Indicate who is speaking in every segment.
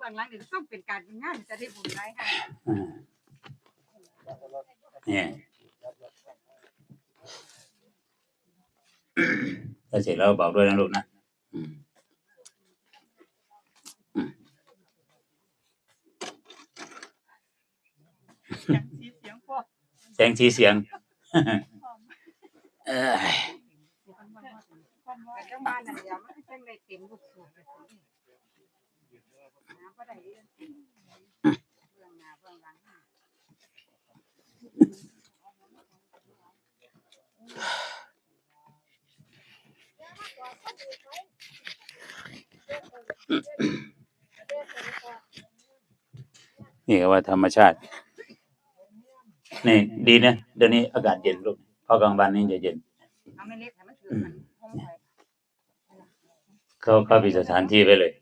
Speaker 1: เบื้องหลังนี่ต้องเป็นการเป็นงานจะได้บุญได้ค่ะ
Speaker 2: อ่าเนี่ยถ้าเสร็จแล้วบอกด้วยนะลูกนะอืม
Speaker 1: เสียงสีเสียงพวก
Speaker 2: แสงสีเสียง เอ้ย
Speaker 1: แต่จังบ้านนั่นเดียวมันจังได้เต็มลูกสูบไปสิ น้ำบ่ได้เรื่องจริงเบื้องหน้าเบื้องหลัง
Speaker 2: นี่ก็ว่าธรรมชาติ นี่ดีนะเดี๋ยวนี้อากาศเย็นลูกเพอกลางวันนี่จะเย็น
Speaker 1: เอาไม่เล็กให้มันถือมันห้องไว้
Speaker 2: เขาเขามีสถานที่ไว้เลย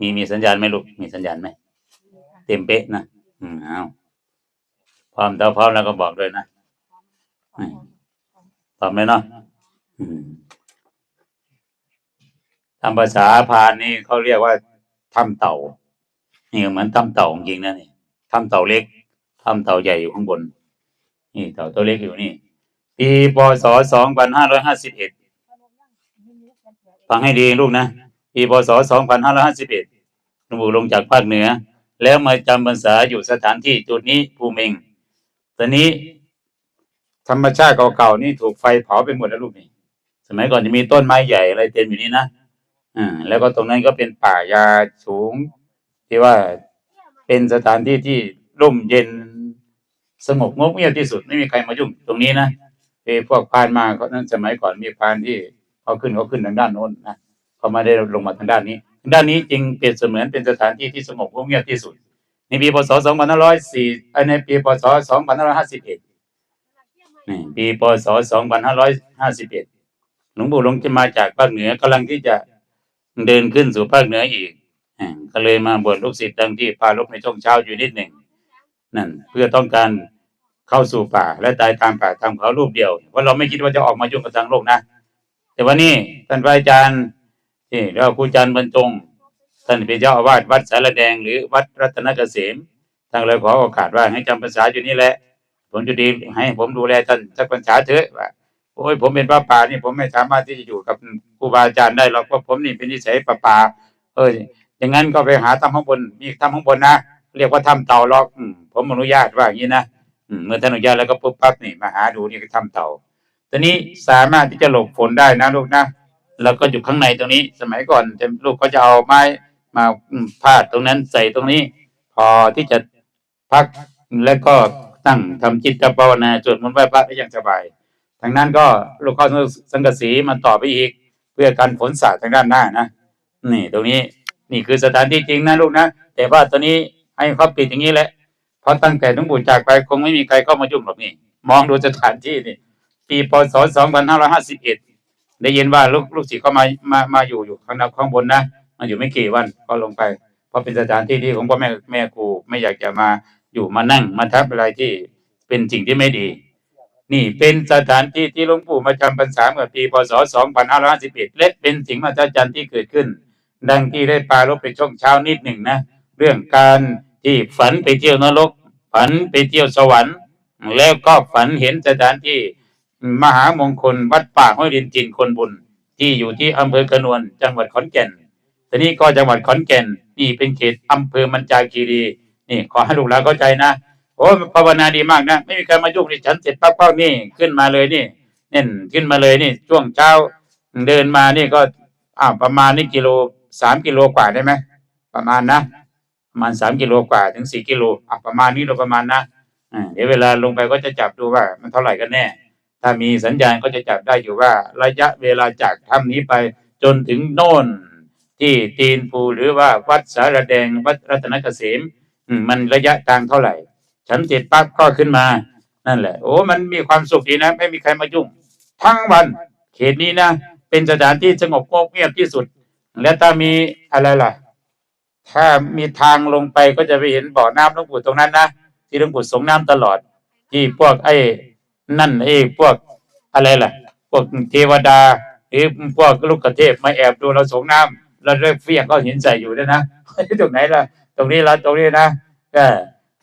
Speaker 2: มีมีสัญญาณไหมลูก มีสัญญาณไหม เต็มเป๊ะนะ อืมเอาพร้อมถ้าพร้อมแล้วก็บอกเลยนะพร้อมไหมเนาะอืมตามภาษาพาณนี่เขาเรียกว่าถ้ำเต่า นี่เหมือนถ้ำเต่าจริงนะนี่ถ้ำเต่าเล็กถ้ำเต่าใหญ่อยู่ข้างบน นี่เต่าตัวเล็กอยู่นี่ปีพศสองพันห้าร้อยห้าสิบเอ็ดฟังให้ดีลูกนะ ปีพศสองพันห้าร้อยห้าสิบเอ็ดหลวงปู่ลงจากภาคเหนือ แล้วมาจำพรรษาอยู่สถานที่จุดนี้ภูเมงตอนนี้ ธรรมชาติเก่าๆนี่ถูกไฟเผาไปหมดแล้วลูกนี่สมัยก่อนจะมีต้นไม้ใหญ่อะไรเต็มอยู่นี่นะอ่าแล้วก็ตรงนั้นก็เป็นป่ายาสูง ที่ว่าเป็นสถานที่ที่ร่มเย็นสงบงบเงียบที่สุดไม่มีใครมายุ่งตรงนี้นะเอพวกพานมาเขานั้นสมัยก่อนมีพานที่เขาขึ้นเขาขึ้นทางด้านโน้นนะ เขาไม่ได้ลงมาทางด้านนี้ทางด้านนี้จึงเปรียบเสมือนเป็นสถานที่ที่สงบเงียบที่สุด ในปีพศ 2504เอ้ยในปีพศ 2551นี่ปีพศ 2551 หลวงปู่หลวงจะมาจากภาคเหนือกำลังที่จะเดินขึ้นสู่ภาคเหนืออีกก็เลยมาบวชลูกศิษย์ดังที่พาลบในช่วงเช้าอยู่นิดหนึ่งนั่นเพื่อต้องการเข้าสู่ป่าและตายตามป่าตามเขารูปเดียวเพราเราไม่คิดว่าจะออกมายุ่งกับทางโลกนะ แต่วันนี้ท่านพระอาจารย์ ที่เราครูอาจารย์บรรจงท่านเป็นเจ้าอาวาสวัดสารแดง หรือวัดรัตนเกษมทางเราขอโอกาสว่าให้จำพรรษาอยู่นี่แหละ ผมจะดีให้ผมดูแลท่านสักพรรษาเถอะว่าโอ้ยผมเป็นพระป่านี่ผมไม่สามารถที่จะอยู่กับครูบาอาจารย์ได้หรอกเพราะผมนี่เป็นนิสัยป่าป่าเอออย่างนั้นก็ไปหาทำข้างบนมีทำข้างบนนะเรียกว่าทำเต่าหรอกผมอนุญาตว่าอย่างนี้นะเมื่อท่านอนุญาตแล้วก็ปุ๊บปั๊บนี่มาหาดูนี่ก็ทำเต่าตอนนี้สามารถที่จะหลบฝนได้นะลูกนะ แล้วก็อยู่ข้างในตรงนี้สมัยก่อนจะลูกก็จะเอาไม้มาพาดตรงนั้นใส่ตรงนี้ พอที่จะพักแล้วก็ตั้งทำจิตภาวนาสวดมนต์ไหว้พระได้อย่างสบายทางนั้นก็ลูกเข้าสังกสีมันต่อไปอีก เพื่อการฝนสาดทางด้านหน้านะนี่ ตรงนี้นี่คือสถานที่จริงนะลูกนะแต่ว่าตอนนี้ให้เขาปิดอย่างนี้แหละเพราะตั้งแต่หลวงปู่จากไปคงไม่มีใครเข้ามายุ่งหรอกนี่มองดูสถานที่นี่ปีพศ2551 ได้ยินว่าลูกลูกศิษย์เขามามามาอยู่อยู่ข้างข้างบนนะมาอยู่ไม่กี่วันก็ลงไป เพราะเป็นสถานที่ที่ของพ่อแม่แม่ครูไม่อยากจะมาอยู่มานั่งมาทับอะไรที่เป็นสิ่งที่ไม่ดี นี่เป็นสถานที่ที่หลวงปู่มาจำพรรษาเมื่อปีพศ 2551และเป็นสิ่งมหัศจรรย์ที่เกิดขึ้น ดังที่ได้ปารบไปช่วงเช้านิดหนึ่งนะ เรื่องการที่ฝันไปเที่ยวนรก ฝันไปเที่ยวสวรรค์ แล้วก็ฝันเห็นสถานที่ มหามงคลวัดป่าห้วยดินจินคนบุญ ที่อยู่ที่อำเภอกระนวนจังหวัดขอนแก่นทีนี้ก็จังหวัดขอนแก่น นี่เป็นเขตอำเภอมันจาคีรี นี่ขอให้ลูกหลานเข้าใจนะโอ้ภาวนาดีมากนะ ไม่มีใครมายุ่งนี่ฉันเสร็จปั๊บก็นี่ขึ้นมาเลยนี่เน่นขึ้นมาเลยนี่ช่วงเช้าเดินมานี่ก็อ่าประมาณนี่กิโลสามกิโลกว่าได้ไหมประมาณนะประมาณสามกิโลกว่าถึงสี่กิโลอะประมาณนี้เราประมาณนะเดี๋ยวเวลาลงไปก็จะจับดูว่ามันเท่าไหร่กันแน่ ถ้ามีสัญญาณก็จะจับได้อยู่ว่าระยะเวลาจากถ้ำนี้ไปจนถึงโน่น ที่ตีนภูหรือว่าวัดสารแดงวัดรัตนเกษมมันระยะทางเท่าไหร่ ฉันเสร็จปั๊บก็ขึ้นมานั่นแหละ โอ้มันมีความสุขดีนะ ไม่มีใครมายุ่ง ทั้งวัน เขตนี้นะ เป็นสถานที่สงบเงียบที่สุด และถ้ามีอะไรล่ะ ถ้ามีทางลงไปก็จะไปเห็นบ่อน้ำหลวงปู่ตรงนั้นนะที่หลวงปู่สงน้ำตลอด ที่พวกไอ้ นั่นไอ้พวกอะไรล่ะ พวกเทวดาหรือพวกลูกกระเทพมาแอบดูเราสงน้ำเราเลิกเฟี้ยงก็เห็นใส่อยู่ด้วยนะตรงไหนล่ะ ตรงนี้ละตรงนี้นะก็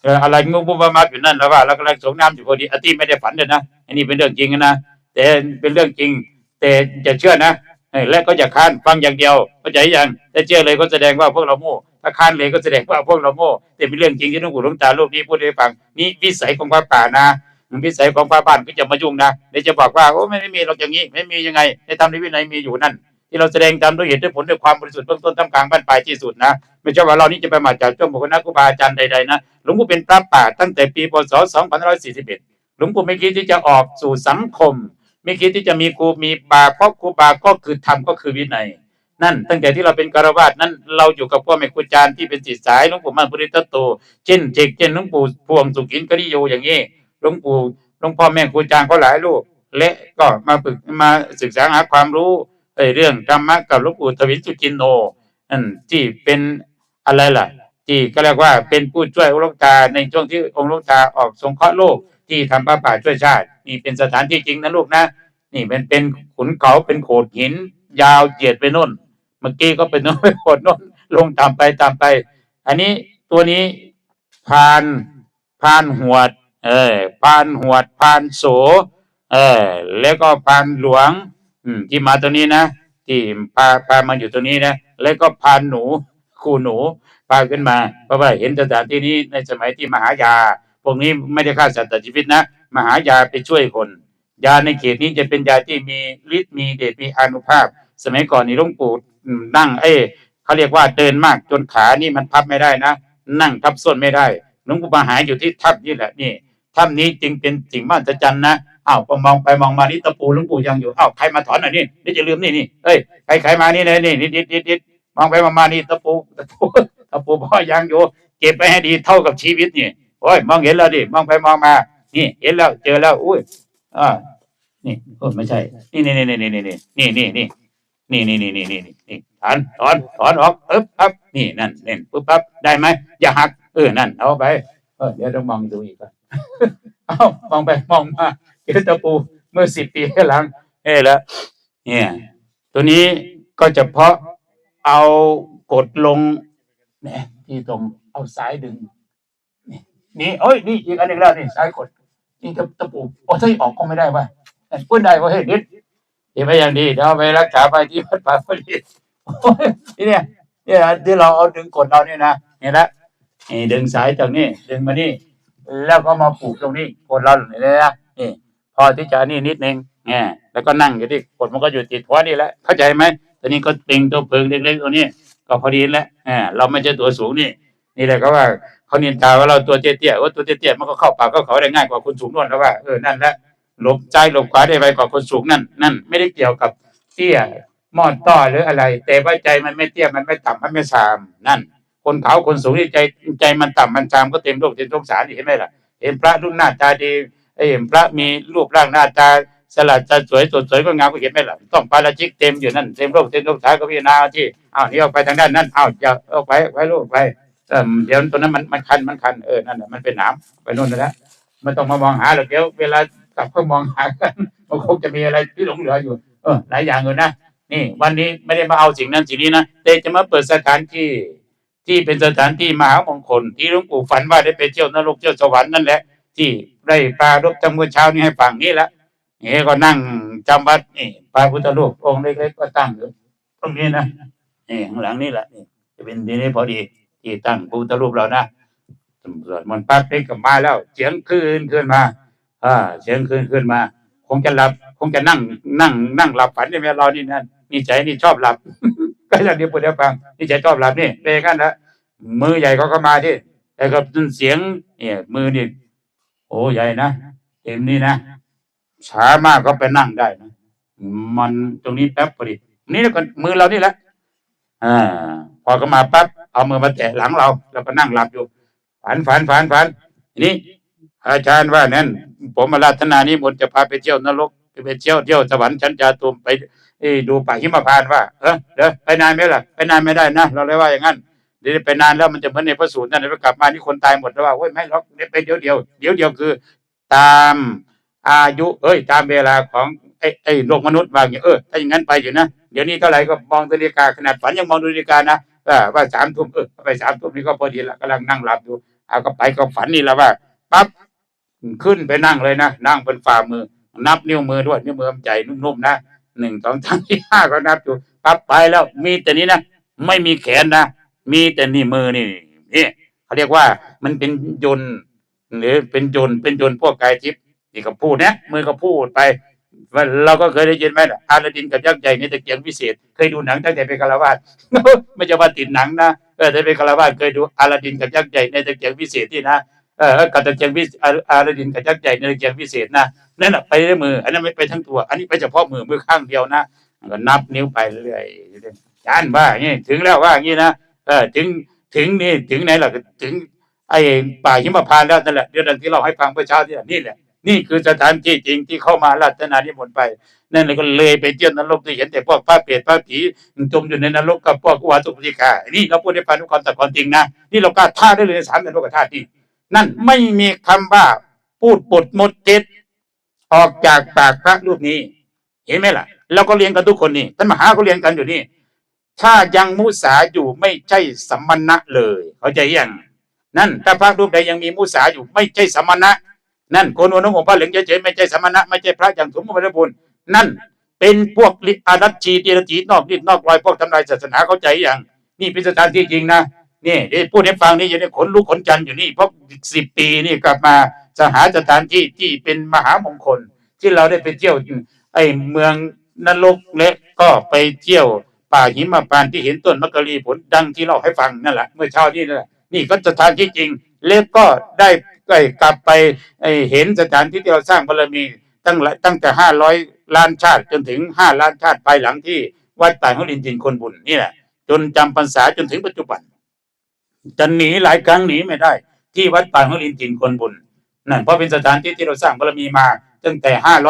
Speaker 2: เอออะไรงงบุบมาอยู่นั่นแล้วว่าเรากำลังสงน้ำอยู่พอดีอาที่ไม่ได้ฝันเลยนะอันนี้เป็นเรื่องจริงนะแต่เป็นเรื่องจริง แต่จะเชื่อนะและก็จะค้านฟังอย่างเดียวเข้าใจยังถ้าเชื่อเลยก็แสดงว่าพวกเราโง่ถ้าค้านเลยก็แสดงว่าพวกเราโง่แต่เป็นเรื่องจริงที่หลุงปู่หลวงตารูปนี้พูดให้ฟังนี่วิสัยของพระป่านะ วิสัยของพระบ้านก็จะมายุ่งนะเดี๋ยวจะบอกว่าโอ้ไม่ไม่มีหรอกอย่างนี้ ไม่มียังไงในธรรมในวินัยมีอยู่นั่น ที่เราแสดงตามด้วยเหตุด้วยผลด้วยความบริสุทธิ์เบื้องต้นท่ามกลางบ้านปลายที่สุดนะไม่ใช่ว่าเรานี่จะไปมาจากเจ้าบุคคลนะครูบาอาจารย์ใดๆนะหลวงปู่เป็นพระป่าตั้งแต่ปีพศ2541หลวงปู่ไม่คิดที่จะออกสู่สังคม ไม่คิดที่จะมีครูมีบาเพราะครูบาก็คือธรรมก็คือวินัยนั่นตั้งแต่ที่เราเป็นคารวาสนั้นเราอยู่กับพ่อแม่ครูอาจารย์ที่เป็นศิษย์สายหลวงปู่มันปริตตโต เช่นเจกเช่นหลวงปู่พวงสุขินกริโยอย่างนี้ หลวงปู่หลวงพ่อแม่ครูอาจารย์ก็หลายลูกและก็มาฝึกมาศึกษาหาความรู้เอ่ยเรื่องธรรมะกับหลวงปู่ทวินสุจินโนนั่นที่เป็นอะไรล่ะ ที่ก็เรียกว่าเป็นผู้ช่วยองค์ลวงตาในช่วงที่องค์ลวงตาออกสงเคราะห์โลกที่ทำพระป่าช่วยชาตินี่เป็นสถานที่จริงนะลูกนะ นี่เป็นเป็นขุนเขาเป็นโขดหิน ยาวเหยียดไปน่น เมื่อกี้ก็เป็นน่นไปโขดน่นลงตามไปตามไป อันนี้ตัวนี้พานพานหวด เออพานหวดพานโส เออ แล้วก็พานหลวง อืม ที่มาตัวนี้นะ ที่พาพามาอยู่ตัวนี้นะ แล้วก็พานหนูครูหนูพาขึ้นมา เพราะว่าเห็นสถานที่นี้ในสมัยที่มหายา พวกนี้ไม่ได้ฆ่าสัตว์ตัดชีวิตนะ มหายาไปช่วยคน ยาในเขตนี้จะเป็นยาที่มีฤทธิ์มีเดชมีอานุภาพ สมัยก่อนนี่หลวงปู่นั่ง เอ้เขาเรียกว่าเดินมากจนขานี่มันพับไม่ได้นะ นั่งทับส้นไม่ได้หลวงปู่มาหาอยู่ที่ทับนี่แหละนี่ ถ้ำนี้จึงเป็นสิ่งมหัศจรรย์นะอ้าวพอมองไปมองมานี่ตะปูหลวงปู่ยังอยู่อ้าวใครมาถอนหน่อยนี่นี่จะลืมนี่นี่เอ้ยใครใครมานี่เลยนี่นิดนิดนิดนิดมองไปมองมานี่ตะปูตะปูตะปูพ่อยังอยู่ เก็บไปให้ดีเท่ากับชีวิตนี่โอ้ยมองเห็นแล้วดิมองไปมองมา นี่ เห็นแล้วเจอแล้ว อุ้ยอ่านี่โอ้ไม่ใช่ นี่นี่นี่นี่นี่นี่นี่นี่นี่นี่นี่นี่นี่นี่นี่ถอนถอนถอนออกปึ๊บปั๊บนี่นั่นเน่นปึ๊บปั๊บได้ไหมอย่าหักเออนั่นเอาไปเออเดี๋ยวต้องมองดูอีกก่อน เอามองไปมองมาเจอตะปูเมื่อสิบปีหลังเอ้แล้วเนี่ย ตัวนี้ก็จะเพาะเอากดลงเนี่ยที่ตรงเอาสายดึง นี่นี่โอ้ยนี่อีกอันหนึ่งแล้วนี่สายกดนี่ตะตะปูโอ้ยออกก็ไม่ได้ว่ะพูดได้ว่าเฮ้ยนิดเห็นไหมอย่างดีเดี๋ยวเอาไปรักษาไปที่วัดป่าพอดีโอ้ยนี่เนี่ยเนี่ยที่เราเอาดึงกดเราเนี่ยนะเห็นละนี่ดึงสายจากนี่ดึงมานี่ แล้วก็มาผูกตรงนี้กดเราเนี่ยนะนี่พอที่จะนี่นิดนึงเนี่ยแล้วก็นั่งอยู่ที่กดมันก็อยู่ติดหัวนี่แหละเข้าใจไหมตัวนี้ก็เป็นตัวเพิงเล็กๆตัวนี้ ก็พอดีแล้วอ่าเราไม่ใช่ตัวสูงนี่ นี่แหละก็ว่าเขานินทาว่าเราตัวเตี้ยๆว่าตัวเตี้ยๆมันก็เข้าปากเขาเขาได้ง่ายกว่าคนสูงนวลแล้วว่าเออนั่นแหละหลบใจหลบขวาได้ไวกว่าคนสูงนั่นนั่นไม่ได้เกี่ยวกับเตี้ยมอดต้อหรืออะไร แต่ว่าใจมันไม่เตี้ยมันไม่ต่ำมันไม่สามนั่น คนขาวคนสูงนี่ใจใจมันต่ำมันสามก็เต็มโลกเต็มสงสารเห็นไหมล่ะ เห็นพระรุ่นหน้าตาดีเอ้ยเห็นพระมีรูปร่างหน้าตาสลัดจะสวยสดสวยก็งามก็เห็นไหมล่ะต้องปาราชิกเต็มอยู่นั่นเต็มโลกเต็มสงสารก็พิจารณาที่อ้าวนี่ออกไปทางด้านนั้นอ้าวจะออกไปไว้ลูกไปเดี๋ยวตัวนั้นมันมันคันมันคันเออนั่นแหละมันเป็นหนามไปโน่นแล้วไม่ต้องมามองหาหรอกเดี๋ยวเวลากลับก็มองหากันมันคงจะมีอะไรที่หลงเหลืออยู่ เออหลายอย่างเลยนะนี่ วันนี้ไม่ได้มาเอาสิ่งนั้นสิ่งนี้นะแต่จะมาเปิดสถานที่ ที่เป็นสถานที่มหามงคลที่หลวงปู่ฝันว่าได้ไปเที่ยวนรกเที่ยวสวรรค์นั่นแหละ ที่ได้ปรารบจำเมื่อเช้านี้ให้ฟังนี่แหละนี่ก็นั่งจำวัดนี่พระพุทธรูปองค์เล็กๆก็ตั้งอยู่ตรงนี้นะนี่ข้างหลังนี่แหละนี่จะเป็นที่นี้พอดีที่ตั้งพระพุทธรูปเรานะตำรวจมันต์ปั๊บเด็กก็มาแล้วเสียงคืนขึ้นมาอ่าเสียงคืนขึ้นมา คงจะหลับ คงจะนั่งนั่ง นั่งหลับฝันในเวลาเรานี่นั่นนี่ใจนี่ชอบหลับ ก็อย่างที่พูดให้ฟังนี่ใจชอบหลับนี่เป็นกันนะมือใหญ่เขาก็มาที่แต่กับเสียงเนี่ย มือนี่โอ้ใหญ่นะเต็มนี่นะช้ามากก็ไปนั่งได้นะมันตรงนี้แป๊บพอดีนี่แล้วก็มือเรานี่แหละอ่า พอก็มาปั๊บเอามือมาแตะหลังเราแล้วก็นั่งหลับอยู่ฝันฝันฝันฝันนี้อาจารย์ว่านั่นผมมาราธนานี้มนจะพาไปเที่ยวนรก ไปเที่ยวเที่ยวสวรรค์ชั้นจาตุมไปดูป่าหิมพานต์ว่าเออเดี๋ยวไปนานไหมล่ะไปนานไม่ได้นะเราเลยว่าอย่างนั้นเดี๋ยวไปนานแล้วมันจะเหมือนในพระสูตรนั่นเดี๋ยกลับมานี่คนตายหมดแล้วว่าโอ้ยไม่หรอกเดี๋ยวไปเดี๋ยวเดียวเดี๋ยวเดียวคือ ตามอายุเอ้ย ตามเวลาของไอ้ไอ้โลกมนุษย์ว่าอย่างเออถ้าอย่างนั้นไปอยู่นะเดี๋ยวนี้เท่าไหร่ก็มองนาฬิกาขนาดฝันยังมองนาฬิกานะว่าสามทุ่มเออไปสามทุ่มนี่ก็พอดีละกำลังนั่งหลับอยู่เอาก็ไปก็ฝันนี่แหละว่าปั๊บขึ้นไปนั่งเลยนะนั่งบนฝ่ามือ นับนิ้วมือด้วยนิ้วมือมใจนุ่มๆนะหนึ่งสองสามสี่ห้าก็นับอยู่ปั๊บไปแล้ว มีแต่นี้นะไม่มีแขนนะมีแต่นี่มือนี่นี่เขาเรียกว่ามันเป็นยนต์หรือเป็นยนต์เป็นยนต์พวกกายทิพย์นี่ก็พูดนะมือก็พูดไปเราก็เคยได้ยินไหมล่ะอาลาดินกับยักษ์ใหญ่ในตะเกียงวิเศษ เคยดูหนังตั้งแต่เป็นคารวาสไม่ใช่ว่าติดหนังนะเออแต่เป็นคารวาสเคยดูอาลาดินกับยักษ์ใหญ่ในตะเกียงวิเศษที่นะ เออกับตะเกียงวิอาอาลาดินกับยักษ์ใหญ่ในตะเกียงวิเศษนะนั่นแหะไปด้วยมือ อันนั้นไม่ไปทั้งตัว อันนี้ไปเฉพาะมือมือข้างเดียวนะก็นับนิ้วไปเรื่อยๆจานว่าอย่างนี้ถึงแล้วว่าอย่างนี้นะเออถึงถึงนี่ถึงไหนล่ะถึงไอ้ป่าหิมพานต์แล้วนั่นแหละเรื่องที่เราให้ฟังเมื่อเช้าที่นี่แหละนี่คือสถานที่จริงที่เข้ามาราชนานิมนต์ไป นั่นเลยก็เลยไปเที่ยวนรกที่เห็นแต่พวกป้าเปรตป้าผีจมอยู่ในนรกกับพวกอุวาสุปิกานี่เราพูดในปานุความแต่ความจริงนะนี่เรากล้าท่าได้เลยสามนรกธาตุนี่ นั่นไม่มีคำว่า พูดปดหมดเจ็ดออกจากปากพระรูปนี้ เห็นไหมล่ะเราก็เรียนกันทุกคนนี่ท่านมหาก็เรียนกันอยู่นี่ ถ้ายังมุสาอยู่ไม่ใช่สัมมณะเลย เขาใจยังนั่น ถ้าพระรูปใดยังมีมุสาอยู่ไม่ใช่สัมมณะ นั่นโกนวนุ่งห่มผ้าเหลืองเฉยๆไม่ใช่สมณะไม่ใช่พระอย่างสมบูรณ์บุญนั่นเป็นพวกลิอารัชชีตีรจีนอกนิดนอกรอยพวกทำลายศาสนาเข้าใจอย่างนี่เป็นสถานที่จริงนะ นี่เดี๋ยวพูดให้ฟังนี่อย่าได้ขนลุกขนจันอยู่นี่เพราะสิบปีนี่กลับมาจะหาสถานที่ที่เป็นมหามงคล ที่เราได้ไปเที่ยวไอ้เมืองนรกและก็ไปเที่ยวป่าหิมพานที่เห็นต้นมะกะลีผลดังที่เราให้ฟังนั่นแหละเมื่อเช้านี้นั่นแหละนี่ก็สถานที่จริง แล้วก็ได้ไกลับไปเห็นสถานที่ที่เราสร้างบารมีตั้งหลายตั้งแต่ห้าร้อยล้านชาติจนถึงห้าล้านชาติภายหลังที่วัดป่าเขาลินจินคนบุญนี่แหละจนจำพรรษาจนถึงปัจจุบัน จะหนีหลายครั้งหนีไม่ได้ ที่วัดป่าเขาลินจินคนบุญนั่นเพราะเป็นสถานที่ที่เราสร้างบารมีมาตั้งแต่ห้าร้อย